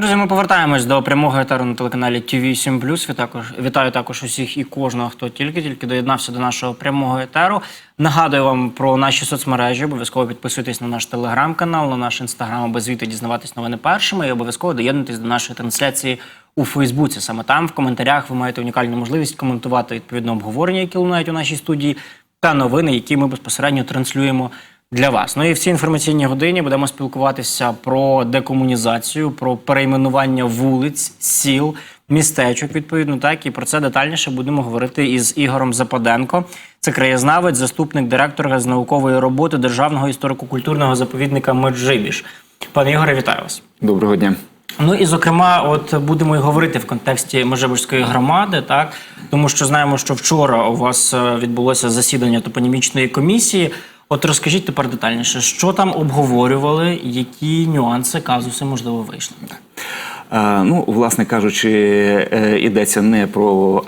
Друзі, ми повертаємось до прямого етеру на телеканалі tv 7 Ви також вітаю також усіх і кожного, хто тільки-тільки доєднався до нашого прямого етеру. Нагадую вам про наші соцмережі. Обов'язково підписуйтесь на наш телеграм-канал, на наш інстаграм, аби звідти дізнаватись новини першими. І обов'язково доєднуйтесь до нашої трансляції у Фейсбуці. Саме там, в коментарях, ви маєте унікальну можливість коментувати відповідно обговорення, які лунають у нашій студії, та новини, які ми безпосередньо транслюємо для вас. Ну і в цій інформаційній годині будемо спілкуватися про декомунізацію, про перейменування вулиць, сіл, містечок. Відповідно, так і про це детальніше будемо говорити із Ігорем Западенко. Це краєзнавець, заступник директора з наукової роботи Державного історико-культурного заповідника Меджибіж. Пане Ігоре, вітаю вас. Доброго дня. Ну і зокрема, от будемо і говорити в контексті Межибужської громади, так тому що знаємо, що вчора у вас е, відбулося засідання топонімічної комісії. От розкажіть тепер детальніше, що там обговорювали, які нюанси, казуси можливо вийшли. Ну, власне кажучи, е, йдеться не про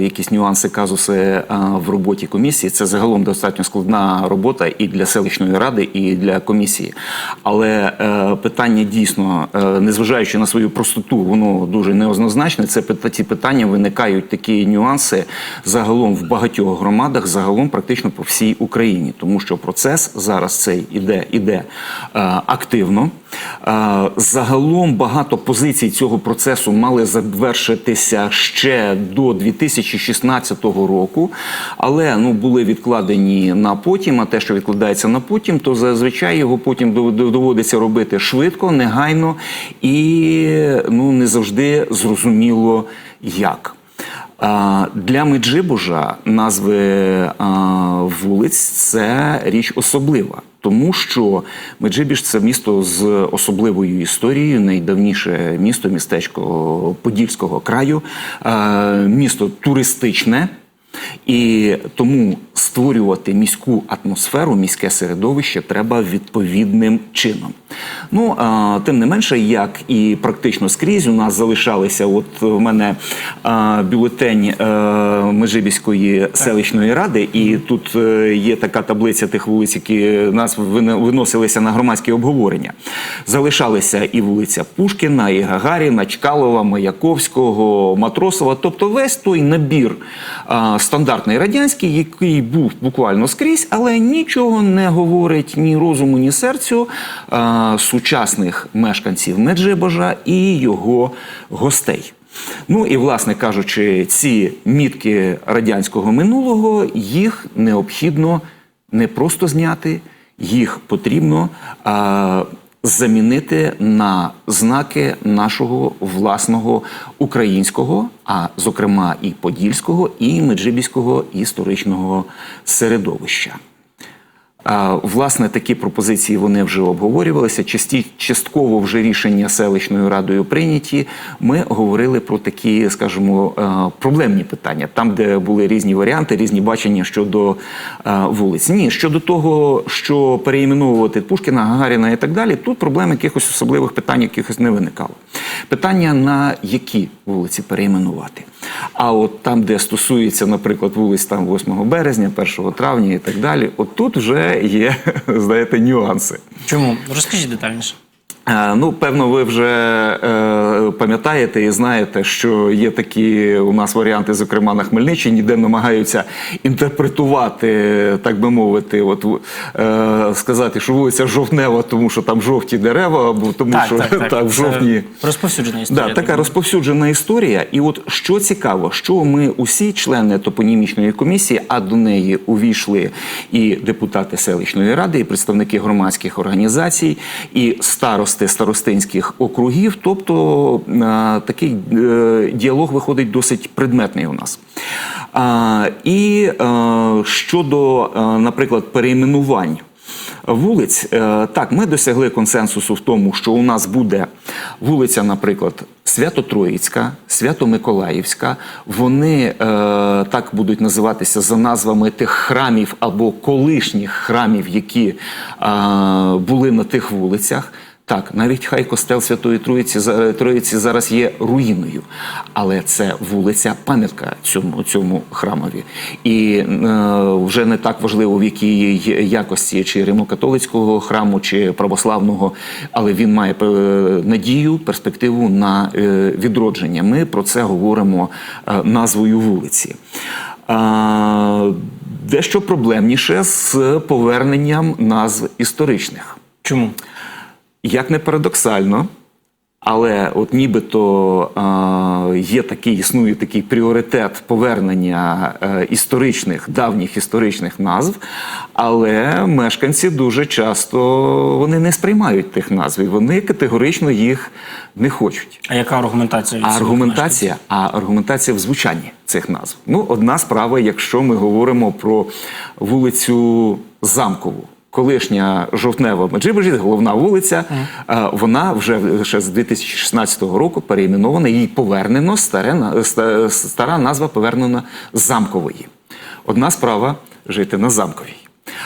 якісь нюанси, казуси в роботі комісії. Це загалом достатньо складна робота і для селищної ради, і для комісії. Але е, питання дійсно, е, незважаючи на свою простоту, воно дуже неоднозначне. Це ті питання виникають такі нюанси загалом в багатьох громадах, загалом практично по всій Україні, тому що процес зараз цей іде, іде активно. Загалом багато позицій цього процесу мали завершитися ще до 2016 року, але ну були відкладені на потім. А те, що відкладається на потім, то зазвичай його потім доводиться робити швидко, негайно і ну не завжди зрозуміло як. Для Меджибужа назви вулиць це річ особлива, тому що Меджибіж це місто з особливою історією, найдавніше місто, містечко Подільського краю, місто туристичне. І тому створювати міську атмосферу, міське середовище треба відповідним чином. Ну а, тим не менше, як і практично скрізь, у нас залишалися. От в мене а, бюлетень е, Межибіської селищної ради, і тут е, є така таблиця тих вулиць, які нас виносилися на громадські обговорення. Залишалися і вулиця Пушкіна, і Гагаріна, Чкалова, Маяковського, Матросова, тобто весь той набір а, стандартний радянський, який був буквально скрізь, але нічого не говорить ні розуму, ні серцю а, сучасних мешканців Меджибожа і його гостей. Ну і, власне кажучи, ці мітки радянського минулого їх необхідно не просто зняти, їх потрібно а, замінити на знаки нашого власного українського, а зокрема і подільського, і меджибіського історичного середовища. Власне, такі пропозиції вони вже обговорювалися. Часті, частково вже рішення селищною радою прийняті. Ми говорили про такі, скажімо, е, проблемні питання, там, де були різні варіанти, різні бачення щодо е, вулиць. Ні, щодо того, що переіменовувати Пушкіна, Гагаріна і так далі, тут проблем якихось особливих питань якихось не виникало. Питання на які вулиці переіменувати. А от там, де стосується, наприклад, вулиць там 8 березня, 1 травня і так далі, от тут вже є, знаєте, нюанси. Чому розкажіть детальніше? Е, Ну, певно, ви вже е, пам'ятаєте і знаєте, що є такі у нас варіанти, зокрема на Хмельниччині, де намагаються інтерпретувати, так би мовити, от е, сказати, що вулиця жовтнева, тому що там жовті дерева, або тому так, що так, так. в жовтні. розповсюджена історія. Да, така так. розповсюджена історія. І от що цікаво, що ми усі члени топонімічної комісії, а до неї увійшли і депутати селищної ради, і представники громадських організацій, і старости старостинських округів. Тобто е, такий е, діалог виходить досить предметний у нас. І е, щодо, наприклад, перейменувань вулиць. Так, ми досягли консенсусу в тому, що у нас буде вулиця, наприклад, Свято-Троїцька, Свято-Миколаївська. Вони так будуть називатися за назвами тих храмів або колишніх храмів, які були на тих вулицях. Так, навіть хай костел Святої Троїці, Троїці зараз є руїною, але це вулиця, пам'ятка цьому, цьому храмові. І е, вже не так важливо, в якій якості чи римокатолицького храму, чи православного, але він має е, надію, перспективу на е, відродження. Ми про це говоримо е, назвою вулиці. А, дещо проблемніше з поверненням назв історичних. Чому? Як не парадоксально, але от нібито е, є такий, існує такий пріоритет повернення е, історичних, давніх історичних назв, але мешканці дуже часто вони не сприймають тих назв, і вони категорично їх не хочуть. А яка аргументація від А аргументація, а аргументація в звучанні цих назв. Ну, одна справа, якщо ми говоримо про вулицю Замкову. Колишня жовтнева Меджибожі, головна вулиця, е, вона вже ще з 2016 року переіменована, їй повернено старе, стара назва повернена замкової. Одна справа жити на замковій.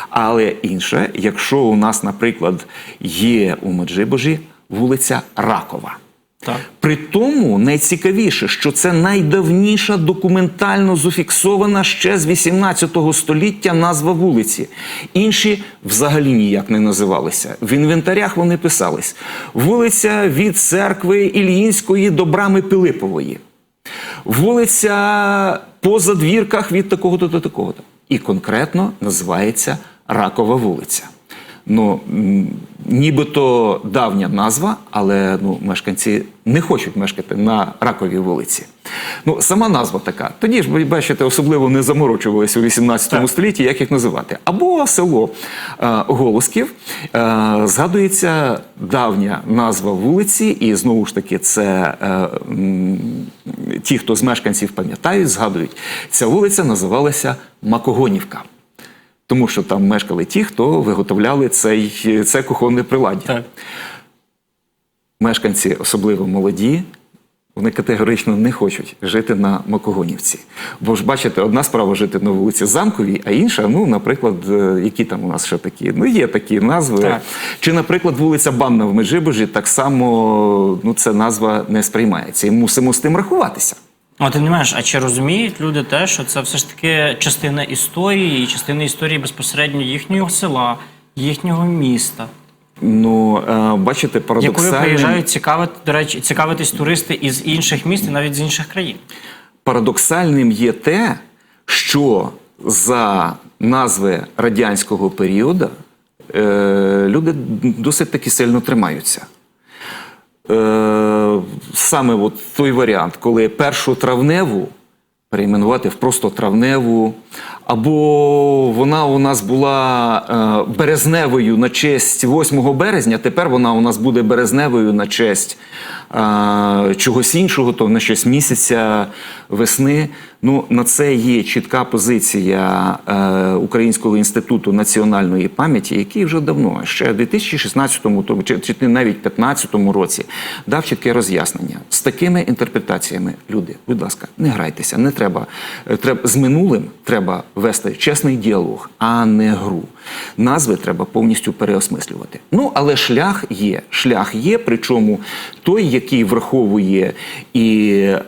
Але інша, якщо у нас, наприклад, є у Меджибожі вулиця Ракова. Так. При тому найцікавіше, що це найдавніша документально зафіксована ще з 18 століття назва вулиці. Інші взагалі ніяк не називалися. В інвентарях вони писались: вулиця від церкви Ільїнської до брами Пилипової, вулиця по задвірках від такого-то до такого-то. І конкретно називається Ракова вулиця. Ну, нібито давня назва, але ну, мешканці не хочуть мешкати на Раковій вулиці. Ну, сама назва така. Тоді ж, ви бачите, особливо не заморочувалися у 18 Так. столітті, як їх називати. Або село е, Голосків. Е, згадується давня назва вулиці, і знову ж таки, це е, ті, хто з мешканців пам'ятають, згадують. Ця вулиця називалася Макогонівка. Тому що там мешкали ті, хто виготовляли цей, це кухонне приладдя. Так. Мешканці, особливо молоді, вони категорично не хочуть жити на Макогонівці. Бо ж бачите, одна справа жити на вулиці Замковій, а інша, ну, наприклад, е, які там у нас ще такі? Ну, є такі назви. Так. Чи, наприклад, вулиця Банна в Межибожі, так само ну, ця назва не сприймається. І мусимо з тим рахуватися. А ти не маєш, а чи розуміють люди те, що це все ж таки частина історії, і частина історії безпосередньо їхнього села, їхнього міста, Ну, е, бачите, якою приїжджають цікавити, до речі, цікавитись туристи із інших міст і навіть з інших країн. Парадоксальним є те, що за назви радянського періоду е, люди досить таки сильно тримаються. Е, саме от той варіант, коли першу травневу перейменувати в просто травневу, або вона у нас була е, березневою на честь 8 березня, тепер вона у нас буде березневою на честь е, чогось іншого, то на щось місяця весни. Ну, на це є чітка позиція е, Українського інституту національної пам'яті, який вже давно, ще в 2016-му, то- чи, чи навіть 2015 році, дав чітке роз'яснення. З такими інтерпретаціями, люди, будь ласка, не грайтеся, не треба. Е, треба з минулим треба вести чесний діалог, а не гру. Назви треба повністю переосмислювати. Ну, але шлях є. Шлях є, причому той, який враховує і е,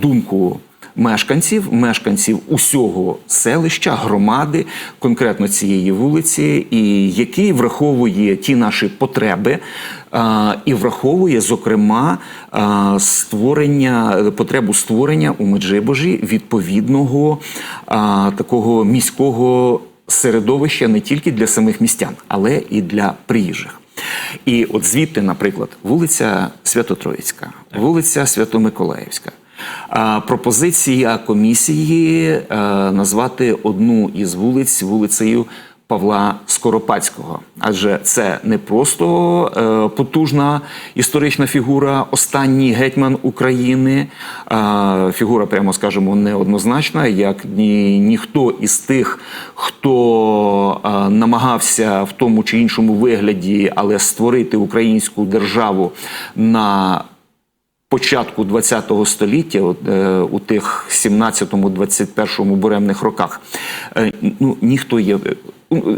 думку мешканців, мешканців усього селища, громади, конкретно цієї вулиці, і який враховує ті наші потреби. І враховує, зокрема, створення потребу створення у Меджибожі відповідного такого міського середовища не тільки для самих містян, але і для приїжджих. І от звідти, наприклад, вулиця Свято-Троїцька, вулиця Свято-Миколаївська. Пропозиція комісії е, назвати одну із вулиць вулицею Павла Скоропадського, адже це не просто е, потужна історична фігура, останній гетьман України, фігура, прямо скажемо, неоднозначна, як ні, ніхто із тих, хто е, намагався в тому чи іншому вигляді, але створити українську державу на початку ХХ століття, от, е, у тих 17-21 буремних роках, е, ну, ніхто є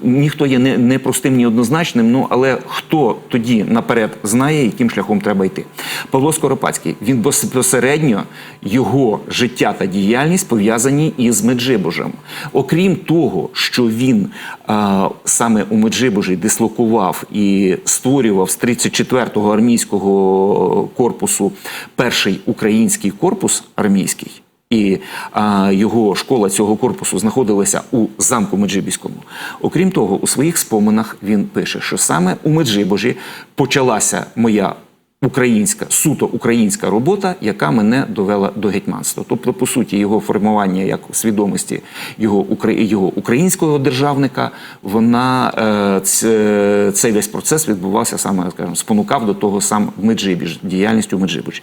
ніхто є не, не простим, ні однозначним. Ну але хто тоді наперед знає, яким шляхом треба йти? Павло Скоропадський він безпосередньо його життя та діяльність пов'язані із Меджибожем. Окрім того, що він а, саме у Меджибожі дислокував і створював з 34-го армійського корпусу перший український корпус армійський. І а, його школа цього корпусу знаходилася у замку Меджибіському. Окрім того, у своїх споминах він пише, що саме у Меджибожі почалася моя українська, суто українська робота, яка мене довела до гетьманства. Тобто, по суті, його формування як свідомості його, його українського державника, вона е, ц- цей весь процес відбувався саме, скажімо, спонукав до того сам Меджибіж, діяльність Меджибожі.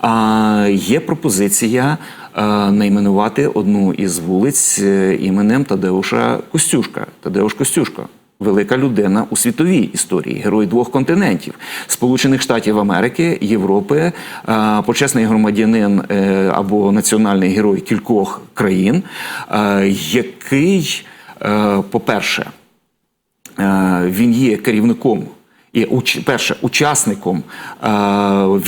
А, є пропозиція е, найменувати одну із вулиць е, іменем Тадеуша Костюшка. Тадеуш Костюшко. Велика людина у світовій історії, герой двох континентів Сполучених Штатів Америки, Європи, е, почесний громадянин е, або національний герой кількох країн, е, який, е, по-перше, Е, він є керівником і перше учасником е,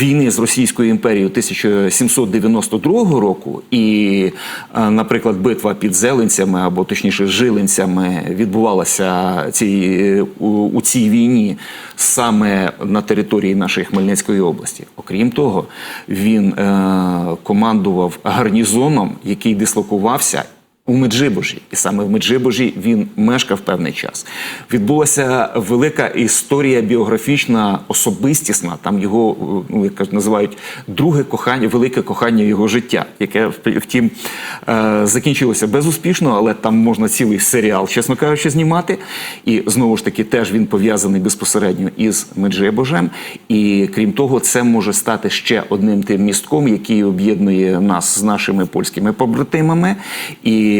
війни з Російською імперією 1792 року, і, е, наприклад, битва під Зеленцями або точніше Жилинцями відбувалася цій, у, у цій війні саме на території нашої Хмельницької області. Окрім того, він е, командував гарнізоном, який дислокувався у Меджибожі, і саме в Меджибожі він мешкав певний час. Відбулася велика історія біографічна, особистісна. Там його ну, як називають друге кохання, велике кохання його життя, яке втім е, закінчилося безуспішно, але там можна цілий серіал, чесно кажучи, знімати. І знову ж таки, теж він пов'язаний безпосередньо із Меджибожем. І крім того, це може стати ще одним тим містком, який об'єднує нас з нашими польськими побратимами. І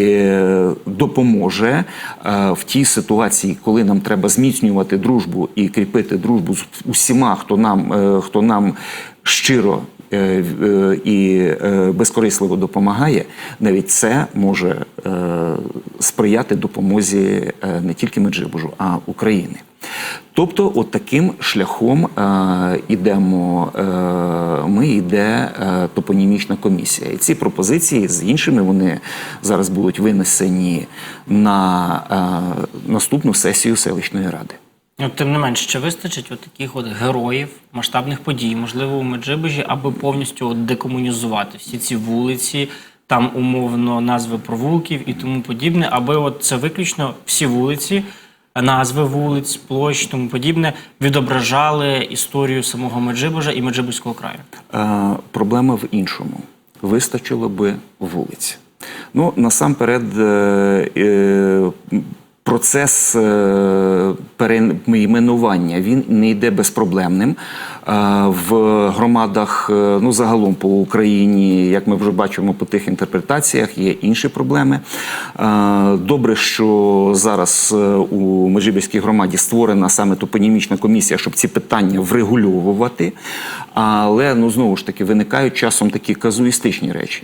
допоможе е, в тій ситуації, коли нам треба зміцнювати дружбу і кріпити дружбу з усіма, хто нам, е, хто нам щиро. е, І безкорисливо допомагає, навіть це може сприяти допомозі не тільки Меджибожу, а України. Тобто, от таким шляхом е, ідемо, е, ми йде е, топонімічна комісія. І ці пропозиції з іншими вони зараз будуть винесені на е, наступну сесію селищної ради. От, тим не менш, чи вистачить от таких от героїв, масштабних подій, можливо, у Меджибожі, аби повністю от декомунізувати всі ці вулиці, там умовно назви провулків і тому подібне, аби от це виключно всі вулиці, назви вулиць, площ, тому подібне відображали історію самого Меджибожа і Меджибузького краю. Е, проблема в іншому. Вистачило би вулиць. Ну, насамперед, е, е, процес е, перейменування він не йде безпроблемним. Е, в громадах, е, ну загалом по Україні, як ми вже бачимо по тих інтерпретаціях, є інші проблеми. Добре, що зараз у Межибірській громаді створена саме топонімічна комісія, щоб ці питання врегульовувати. Але ну знову ж таки виникають часом такі казуїстичні речі,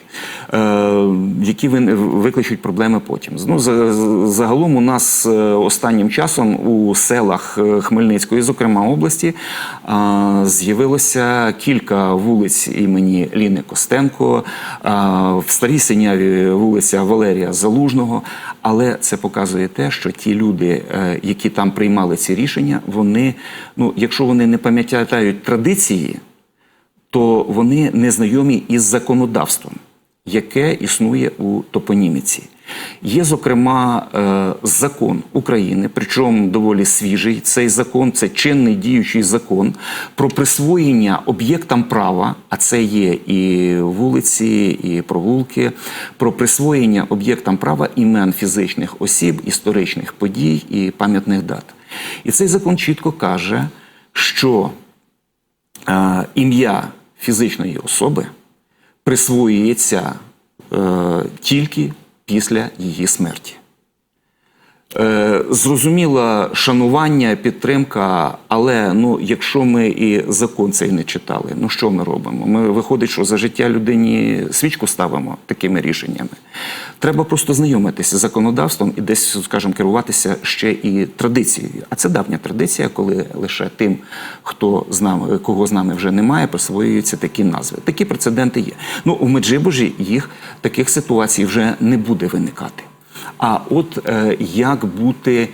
які викличуть проблеми потім. Ну, за- за- загалом у нас е, останнім часом у селах е, Хмельницької, зокрема області, е, з'явилося кілька вулиць імені Ліни Костенко, в Старій Синяві вулиця Валерія Залужного. Але це показує те, що ті люди, які там приймали ці рішення, вони, ну, якщо вони не пам'ятають традиції, то вони не знайомі із законодавством, яке існує у топоніміці. Є, зокрема, е, закон України, причому доволі свіжий. Цей закон це чинний діючий закон про присвоєння об'єктам права, а це є і вулиці, і провулки, про присвоєння об'єктам права імен фізичних осіб, історичних подій і пам'ятних дат. І цей закон чітко каже, що е, ім'я фізичної особи присвоюється е, тільки після її смерті. Е, Зрозуміло, шанування, підтримка, але ну, якщо ми і закон цей не читали, ну що ми робимо? Ми виходить, що за життя людині свічку ставимо такими рішеннями. Треба просто знайомитися з законодавством і десь, скажімо, керуватися ще і традицією. А це давня традиція, коли лише тим, хто з нами, кого з нами вже немає, присвоюються такі назви. Такі прецеденти є. Ну, у Меджибожі їх таких ситуацій вже не буде виникати. А от е, як бути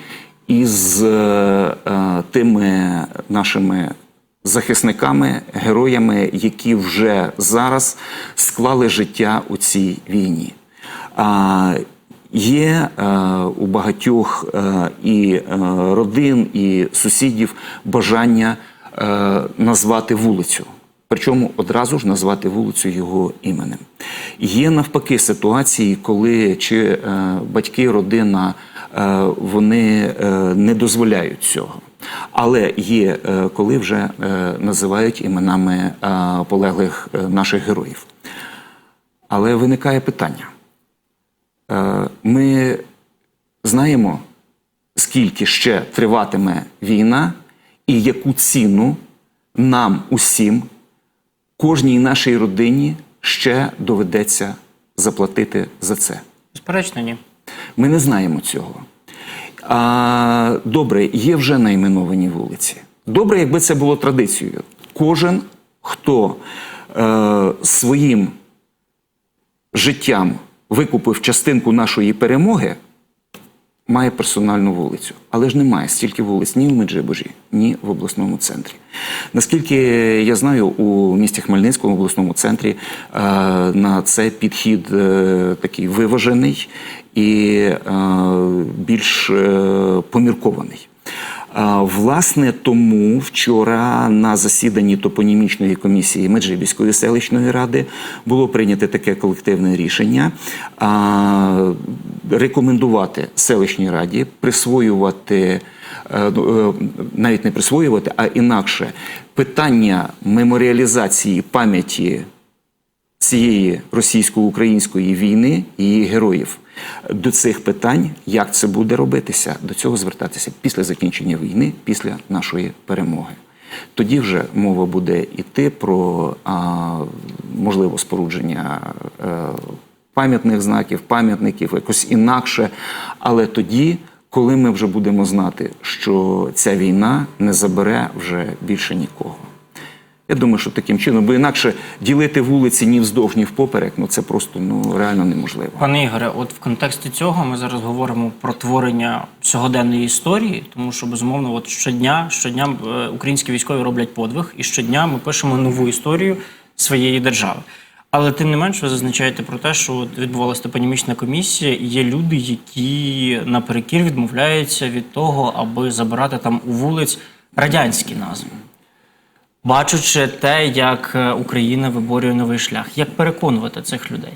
із е, е, тими нашими захисниками, героями, які вже зараз склали життя у цій війні? Є е, у багатьох е, і родин, і сусідів бажання е, назвати вулицю. Причому одразу ж назвати вулицю його іменем. Є навпаки ситуації, коли чи е, батьки, родина е, вони е, не дозволяють цього. Але є е, коли вже е, називають іменами е, полеглих е, наших героїв. Але виникає питання. Е, Ми знаємо, скільки ще триватиме війна, і яку ціну нам усім, кожній нашій родині ще доведеться заплатити за це. Безперечно, ні. Ми не знаємо цього. А, добре, є вже найменовані вулиці. Добре, якби це було традицією. Кожен, хто е, своїм життям викупив частинку нашої перемоги, має персональну вулицю. Але ж немає стільки вулиць ні в Меджибужі, ні в обласному центрі. Наскільки я знаю, у місті Хмельницькому обласному центрі е, на це підхід е, такий виважений і е, більш поміркований. Власне, тому вчора на засіданні топонімічної комісії Меджибіської селищної ради було прийнято таке колективне рішення рекомендувати селищній раді присвоювати. е, ну, е, Навіть не присвоювати, а інакше питання меморіалізації пам'яті цієї російсько-української війни і її героїв до цих питань, як це буде робитися, до цього звертатися після закінчення війни, після нашої перемоги. Тоді вже мова буде йти про а, можливо спорудження е, пам'ятних знаків, пам'ятників, якось інакше. Але тоді, коли ми вже будемо знати, що ця війна не забере вже більше нікого. Я думаю, що таким чином, бо інакше ділити вулиці ні вздовж, ні впоперек, ну це просто ну реально неможливо. Пане Ігоре, от в контексті цього ми зараз говоримо про творення сьогоденної історії, тому що безумовно, от щодня, щодня е, українські військові роблять подвиг, і щодня ми пишемо нову історію своєї держави. Але тим не менш, ви зазначаєте про те, що відбувалася топонімічна комісія, і є люди, які наперекір відмовляються від того, аби забирати там у вулиць радянські назви. Бачучи те, як е, Україна виборює новий шлях, як переконувати цих людей?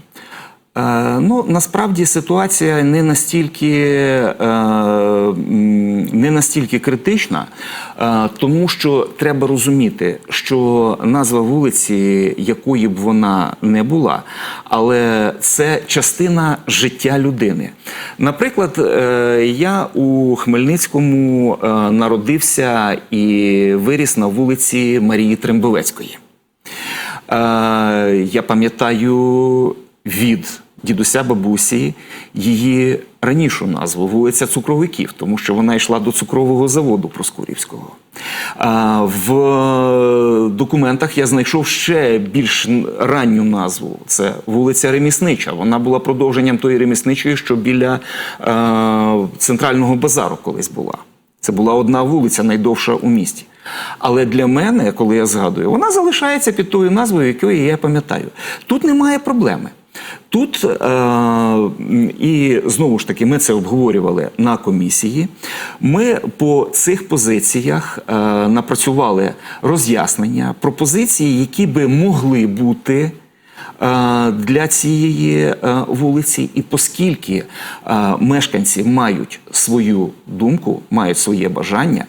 Е, ну, насправді ситуація не настільки, е, не настільки критична, е, тому що треба розуміти, що назва вулиці, якої б вона не була, але це частина життя людини. Наприклад, я у Хмельницькому народився і виріс на вулиці Марії Трембовецької. Я пам'ятаю від дідуся бабусі її ранішу назву вулиця Цукровиків, тому що вона йшла до цукрового заводу Проскурівського. В документах я знайшов ще більш ранню назву. Це вулиця Реміснича. Вона була продовженням тої ремісничої, що біля центрального базару колись була. Це була одна вулиця, найдовша у місті. Але для мене, коли я згадую, вона залишається під тою назвою, якою я пам'ятаю. Тут немає проблеми. Тут е, і знову ж таки ми це обговорювали на комісії. Ми по цих позиціях е, напрацювали роз'яснення, пропозиції, які би могли бути для цієї е, вулиці, і оскільки е, мешканці мають свою думку, мають своє бажання,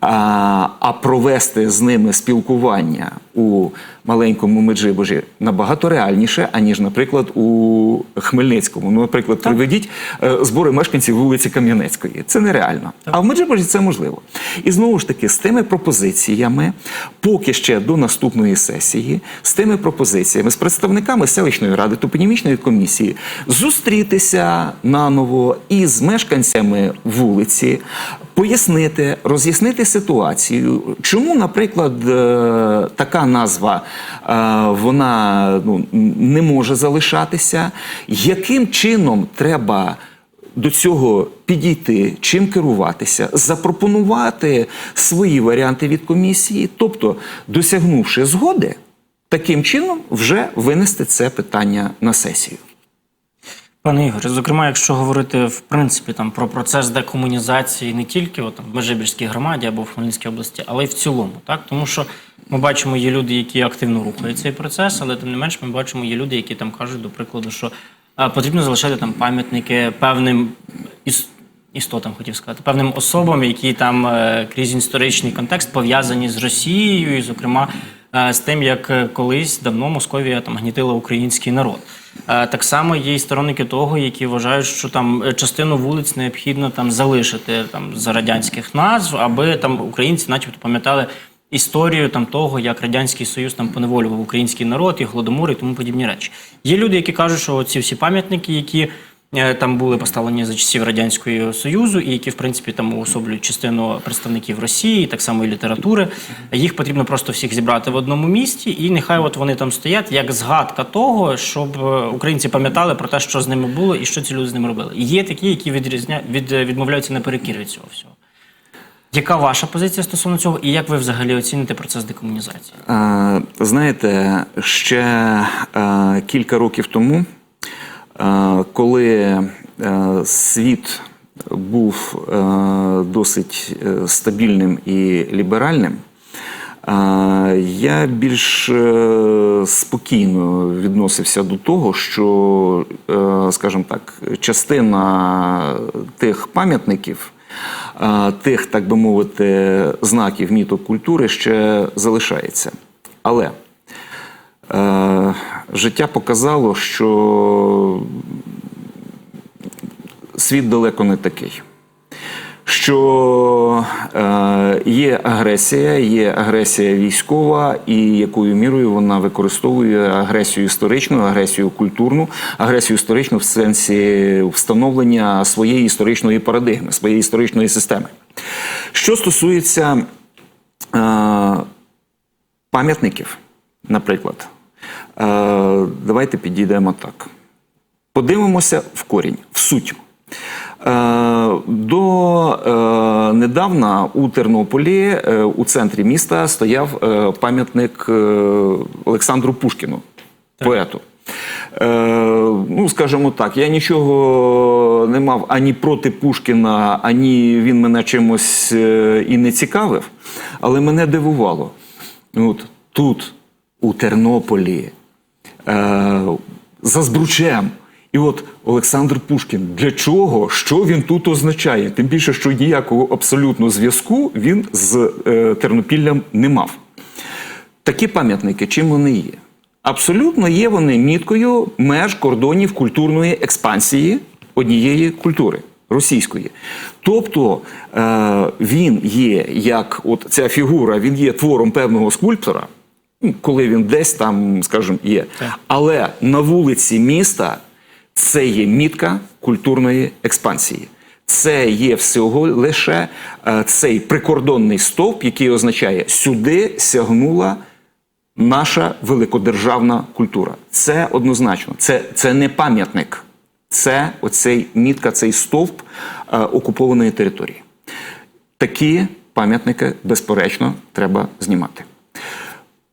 а, провести з ними спілкування у маленькому Меджибожі набагато реальніше, аніж, наприклад, у Хмельницькому. Ну, наприклад, приведіть е, збори мешканців вулиці Кам'янецької. Це нереально. А в Меджибожі це можливо. І знову ж таки, з тими пропозиціями, поки ще до наступної сесії, з тими пропозиціями, з представниками селищної ради, топонімічної комісії, зустрітися наново із мешканцями вулиці, пояснити, роз'яснити ситуацію, чому, наприклад, е, така назва е, вона ну, не може залишатися, яким чином треба до цього підійти, чим керуватися, запропонувати свої варіанти від комісії, тобто, досягнувши згоди, таким чином вже винести це питання на сесію. Пане Ігоре, зокрема, якщо говорити в принципі там про процес декомунізації не тільки от, там, в Межибірській громаді або в Хмельницькій області, але й в цілому, так тому що ми бачимо, є люди, які активно рухають цей процес, але тим не менш ми бачимо, є люди, які там кажуть, до прикладу, що а, потрібно залишати там пам'ятники певним іс- істотам, хотів сказати, певним особам, які там е, крізь історичний контекст пов'язані з Росією, і, зокрема, з тим, як е, колись давно Московія там гнітила український народ. Так само є і сторонники того, які вважають, що там е, частину вулиць необхідно там залишити там за радянських назв, аби там українці, начебто, пам'ятали історію там того, як радянський союз там поневолював український народ і голодомор і тому подібні речі. Є люди, які кажуть, що ці всі пам'ятники, які там були поставлені за часів радянського союзу, і які в принципі там уособлюють частину представників Росії, так само і літератури. Їх потрібно просто всіх зібрати в одному місті, і нехай от вони там стоять як згадка того, щоб е, українці пам'ятали про те, що з ними було і що ці люди з ними робили. І є такі, які відрізня... від... відмовляються наперекір від цього всього. Яка ваша позиція стосовно цього, і як ви взагалі оціните процес декомунізації? Е, Знаєте, ще е, кілька років тому, е, коли е, світ був е, досить е, стабільним і ліберальним, я більш спокійно відносився до того, що, скажімо так, частина тих пам'ятників, тих, так би мовити, знаків міток культури ще залишається. Але життя показало, що світ далеко не такий. Що е, є агресія, є агресія військова, і якою мірою вона використовує агресію історичну, агресію культурну, агресію історичну в сенсі встановлення своєї історичної парадигми, своєї історичної системи. Що стосується е, пам'ятників, наприклад, е, давайте підійдемо так. Подивимося в корінь, в суть. Е, До е, недавна у Тернополі е, у центрі міста стояв е, пам'ятник е, Олександру Пушкіну, поету. Е, ну, скажімо так, я нічого не мав ані проти Пушкіна, ані він мене чимось е, і не цікавив, але мене дивувало. От тут, у Тернополі, е, за збручем. І от Олександр Пушкін, для чого? Що він тут означає? Тим більше, що ніякого абсолютно зв'язку він з е, Тернопіллям не мав. Такі пам'ятники, чим вони є? Абсолютно є вони міткою меж кордонів культурної експансії однієї культури російської. Тобто е, він є як от ця фігура, він є твором певного скульптора, коли він десь там, скажімо, є. Але на вулиці міста це є мітка культурної експансії. Це є всього лише е, цей прикордонний стовп, який означає, сюди сягнула наша великодержавна культура. Це однозначно. Це, це не пам'ятник, це оцей мітка, цей стовп е, окупованої території. Такі пам'ятники, безперечно, треба знімати.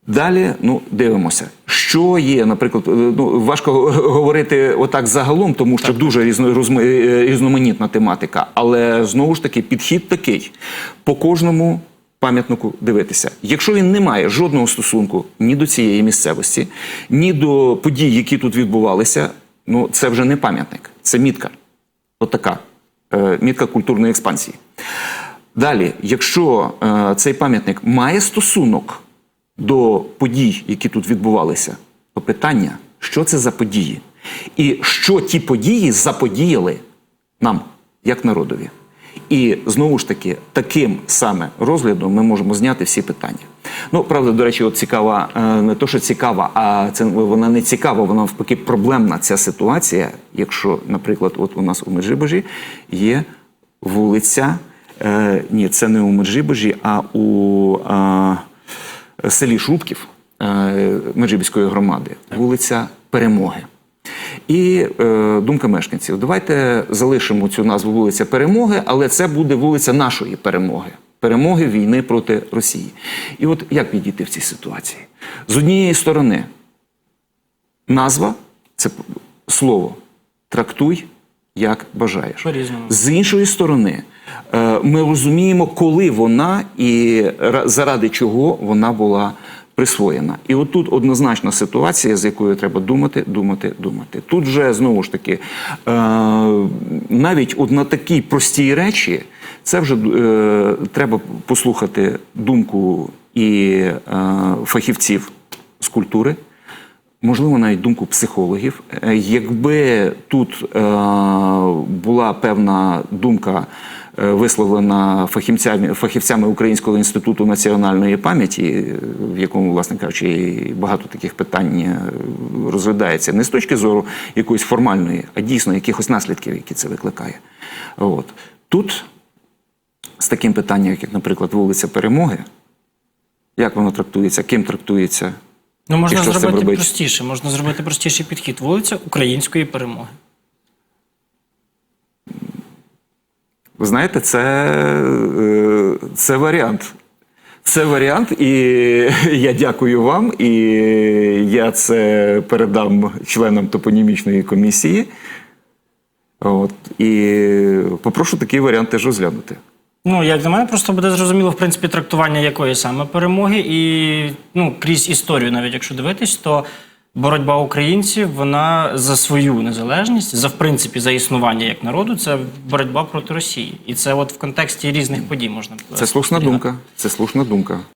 Далі, ну, дивимося, що є, наприклад, е, ну, важко говорити отак загалом, тому що дуже різно, е, різноманітна тематика. Але знову ж таки, підхід такий: по кожному пам'ятнику дивитися. Якщо він не має жодного стосунку ні до цієї місцевості, ні до подій, які тут відбувалися, ну це вже не пам'ятник, це мітка. Отака е, мітка культурної експансії. Далі, якщо е, цей пам'ятник має стосунок до подій, які тут відбувалися, то питання, що це за події? І що ті події заподіяли нам, як народові? І знову ж таки, таким саме розглядом ми можемо зняти всі питання. Ну, правда, до речі, от цікава, е, не то, що цікава, а це вона не цікава, вона навпаки проблемна ця ситуація. Якщо, наприклад, от у нас у Меджибожі є вулиця. Е, ні, це не у Меджибожі, а у е, селі Шубків е, Меджибіської громади, вулиця Перемоги. І е, думка мешканців: давайте залишимо цю назву вулиця Перемоги, але це буде вулиця нашої перемоги. Перемоги війни проти Росії. І от як підійти в цій ситуації? З однієї сторони, назва це слово трактуй як бажаєш. З іншої сторони, е, ми розуміємо, коли вона і ра- заради чого вона була присвоєна. І отут однозначна ситуація, з якою треба думати, думати, думати. Тут вже знову ж таки, е, навіть от на такій простій речі, це вже е, треба послухати думку і фахівців з культури можливо, навіть думку психологів. Е, Якби тут е, була певна думка е, висловлена фахівцями, фахівцями Українського інституту національної пам'яті, е, в якому, власне кажучи, багато таких питань розглядається, не з точки зору якоїсь формальної, а дійсно якихось наслідків, які це викликає. От. Тут з таким питанням, як, наприклад, вулиця Перемоги, як воно трактується, ким трактується, Ну, можна І що з цим зробити робити? простіше, можна зробити простіший підхід. Вулиця української перемоги. Ви знаєте, це, е, це варіант. Це варіант, і я дякую вам. І я це передам членам топонімічної комісії. От, і попрошу такий варіант теж розглянути. Ну, як для мене, просто буде зрозуміло, в принципі, трактування якої саме перемоги. І ну, крізь історію, навіть якщо дивитись, то боротьба українців вона за свою незалежність, за в принципі за існування як народу, це боротьба проти Росії. І це от в контексті різних подій можна Це слушна думка. Це слушна думка.